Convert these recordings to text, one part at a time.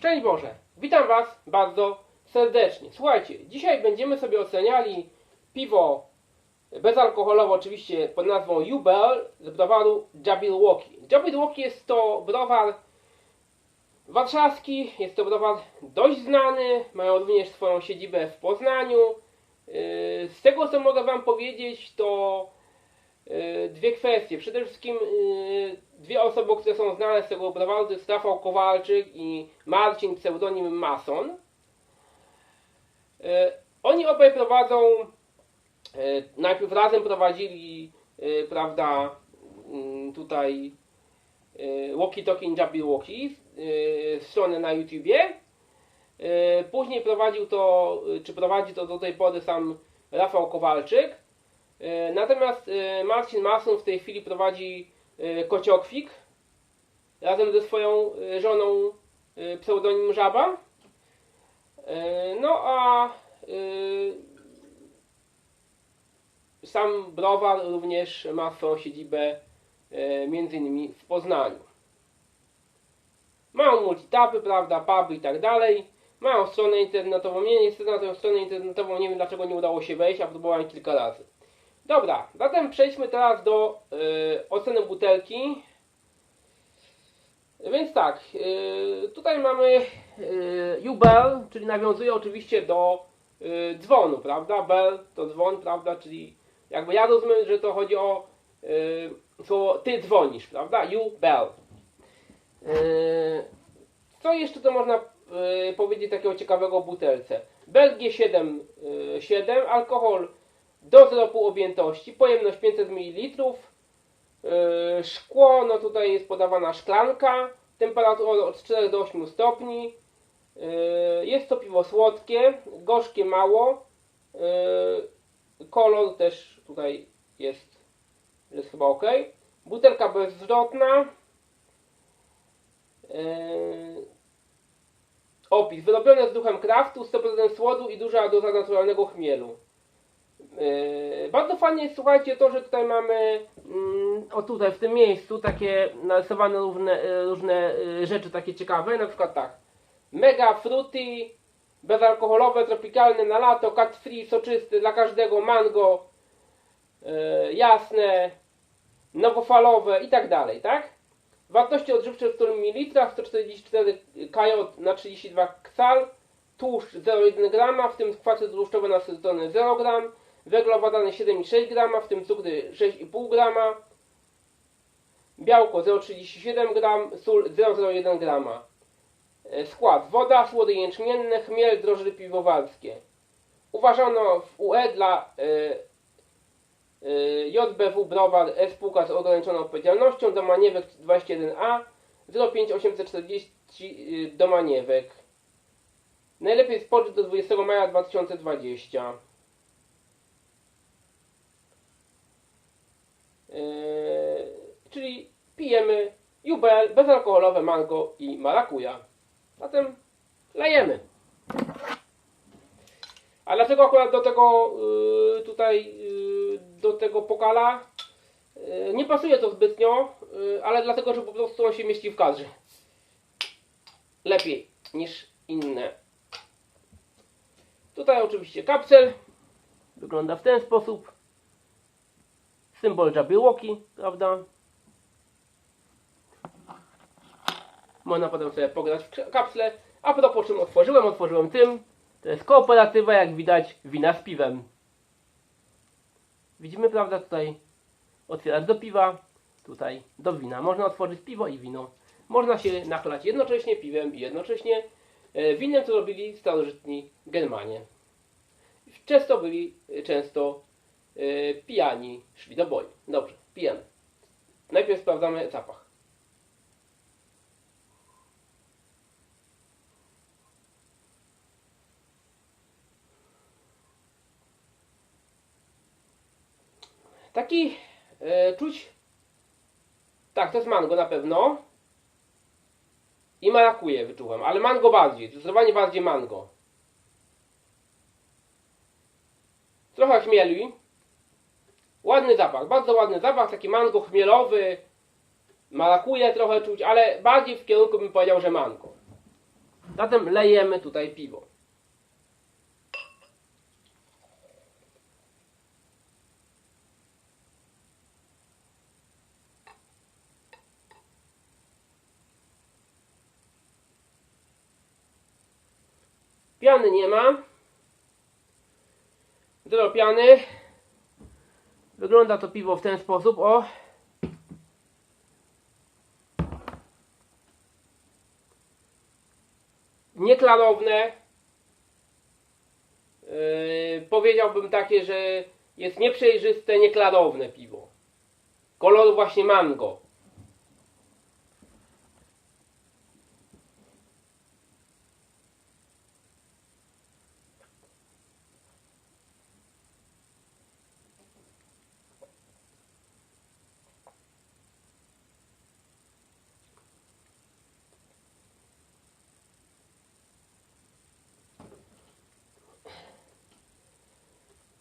Szczęść Boże! Witam Was bardzo serdecznie. Słuchajcie, dzisiaj będziemy sobie oceniali piwo bezalkoholowe, oczywiście pod nazwą Jubel z browaru Jabberwocky. Jabberwocky jest to browar warszawski, jest to browar dość znany, mają również swoją siedzibę w Poznaniu. Yy, Z tego co mogę Wam powiedzieć, to dwie kwestie. Przede wszystkim yy, dwie osoby, które są znane z tego browaru, to jest Rafał Kowalczyk i Marcin pseudonim Mason. Yy, Oni obaj prowadzą, najpierw razem prowadzili, prawda, mm, tutaj Walkie Talking Jabberwocky, stronę na YouTubie. Później prowadził to, czy prowadzi to do tej pory sam Rafał Kowalczyk. Yy, Natomiast yy, Marcin Mason w tej chwili prowadzi yy, Kociokwik razem ze swoją żoną pseudonim Żaba. No a sam browar również ma swoją siedzibę między innymi w Poznaniu. Mają multitapy, prawda, puby i tak dalej. Mają stronę internetową. Mnie niestety na tę stronę internetową nie wiem dlaczego nie udało się wejść, a próbowałem kilka razy. Dobra, zatem przejdźmy teraz do y, oceny butelki. Więc tak, y, tutaj mamy y, U-Bell, czyli nawiązuje oczywiście do y, dzwonu, prawda? Bell to dzwon, prawda? Czyli jakby ja rozumiem, że to chodzi o y, słowo ty dzwonisz, prawda? U-Bell. Co jeszcze to można powiedzieć takiego ciekawego o butelce? Belgię 7, y, 7, alkohol do 0,5 objętości, pojemność 500 ml, yy, szkło, no tutaj jest podawana szklanka, temperatura od 4 do 8 stopni, yy, jest to piwo słodkie, gorzkie mało, yy, kolor też tutaj jest, jest chyba ok, butelka bezzwrotna, yy, opis, wyrobione z duchem kraftu, 100% słodu i duża doza naturalnego chmielu. Yy, Bardzo fajnie jest, słuchajcie, to, że tutaj mamy mm, o tutaj, w tym miejscu takie narysowane różne, e, różne e, rzeczy takie ciekawe, na przykład tak mega fruity, bezalkoholowe, tropikalne na lato, cut free, soczysty dla każdego, mango, e, jasne, nowofalowe i tak dalej, tak? Wartości odżywcze w 100 ml, 144 kj na 32 ksal, tłuszcz 0,1 g, w tym kwaty tłuszczowe nasycone 0 g, węglowodany 7,6 g, w tym cukry 6,5 g, białko 0,37 g, sól 0,01 g. E, Skład woda, słody jęczmienne, chmiel, drożdże piwowarskie. Uważano w UE dla e, e, JBW Browar S z ograniczoną odpowiedzialnością Domaniewek 21A 05840 y, Domaniewek. Najlepiej spożyć do 20 maja 2020. czyli pijemy jubel, bezalkoholowe mango i marakuja. Zatem lejemy. A dlaczego akurat do tego yy, tutaj yy, do tego pokala yy, nie pasuje to zbytnio, yy, ale dlatego, że po prostu on się mieści w kadrze. Lepiej niż inne. Tutaj oczywiście kapsel. Wygląda w ten sposób. Symbol Jabberwocky, prawda? Można potem sobie pograć w kapsle. A propos czym otworzyłem? Otworzyłem tym. To jest kooperatywa, jak widać, wina z piwem. Widzimy, prawda, tutaj otwierać do piwa, tutaj do wina. Można otworzyć piwo i wino. Można się nachlać jednocześnie piwem i jednocześnie e, winem, co robili starożytni Germanie. Często byli, często pijani, szli do boju. Dobrze, pijemy. Najpierw sprawdzamy zapach. Taki e, czuć. Tak, to jest mango na pewno. I marakuje wyczułem, ale mango bardziej. Zdecydowanie bardziej mango. Trochę chmieli. Ładny zapach, bardzo ładny zapach, taki mango chmielowy. Marakuje trochę czuć, ale bardziej w kierunku bym powiedział, że mango. Zatem lejemy tutaj piwo. Piany nie ma. Zero piany. Wygląda to piwo w ten sposób, o. Nieklarowne. Yy, powiedziałbym takie, że jest nieprzejrzyste, nieklarowne piwo. Koloru właśnie mango.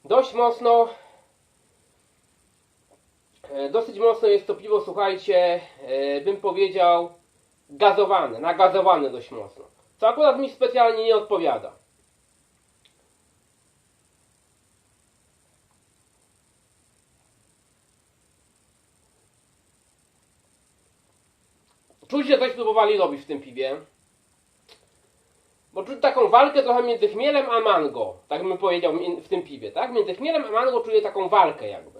Dość mocno, e, dosyć mocno jest to piwo, słuchajcie, e, bym powiedział, gazowane, nagazowane dość mocno. Co akurat mi specjalnie nie odpowiada. Czuć, że coś próbowali robić w tym piwie. Bo czuć taką walkę trochę między chmielem a mango. Tak bym powiedział w tym piwie, tak? Między chmielem a mango czuję taką walkę jakby.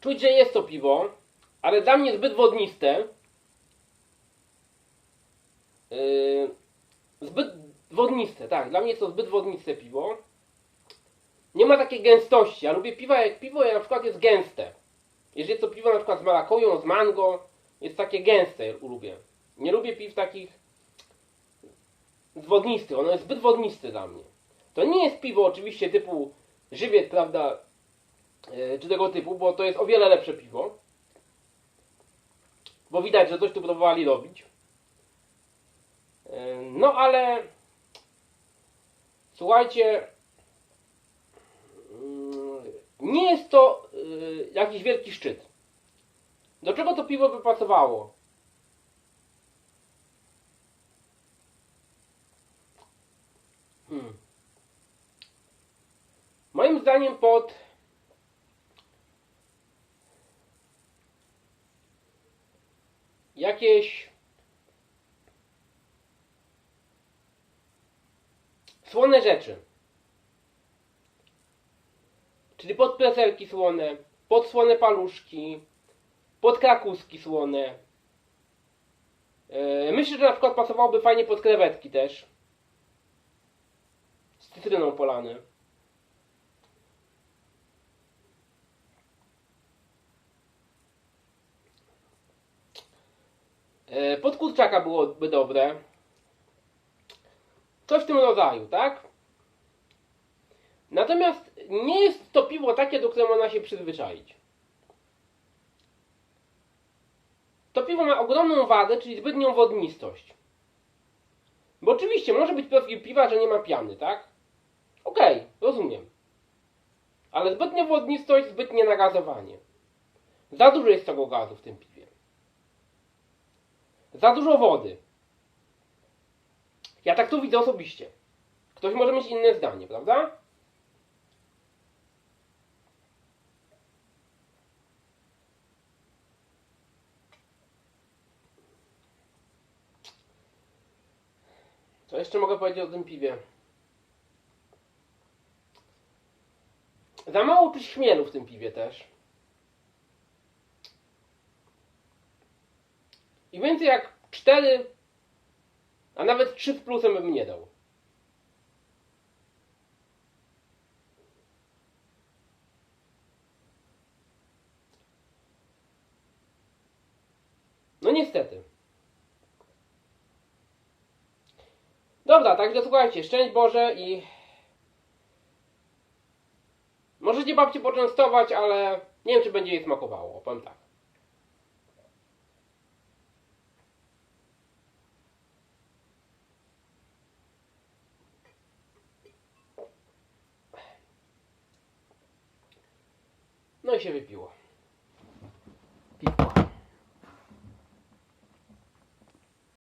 Czuć, że jest to piwo, ale dla mnie zbyt wodniste. Yy, zbyt wodniste, tak. Dla mnie jest to zbyt wodniste piwo. Nie ma takiej gęstości. Ja lubię piwa jak piwo na przykład jest gęste. Jeżeli to piwo na przykład z marakują, z mango, jest takie gęste, lubię. Nie lubię piw takich wodnistych, ono jest zbyt wodniste dla mnie. To nie jest piwo oczywiście typu żywiec, prawda, e, czy tego typu, bo to jest o wiele lepsze piwo. Bo widać, że coś tu próbowali robić. E, No ale słuchajcie, nie jest to y, jakiś wielki szczyt. Do czego to piwo by pasowało? Hmm. Moim zdaniem pod jakieś słone rzeczy. Czyli pod preserki słone, pod słone paluszki, pod krakuski słone. Yy, myślę, że na przykład pasowałoby fajnie pod krewetki też. Z cytryną polane. Yy, pod kurczaka byłoby dobre. Coś w tym rodzaju, tak? Natomiast nie jest to piwo takie, do którego można się przyzwyczaić. To piwo ma ogromną wadę, czyli zbytnią wodnistość. Bo oczywiście może być profil piwa, że nie ma piany, tak? Okej, rozumiem. Ale zbytnia wodnistość, zbytnie nagazowanie. Za dużo jest tego gazu w tym piwie. Za dużo wody. Ja tak to widzę osobiście. Ktoś może mieć inne zdanie, prawda? Co jeszcze mogę powiedzieć o tym piwie? Za mało czuć chmielu w tym piwie też. I więcej jak 4, a nawet 3 z plusem bym nie dał. No niestety. Dobra, także słuchajcie, szczęść Boże i możecie babci poczęstować, ale nie wiem, czy będzie jej smakowało, powiem tak. No i się wypiło.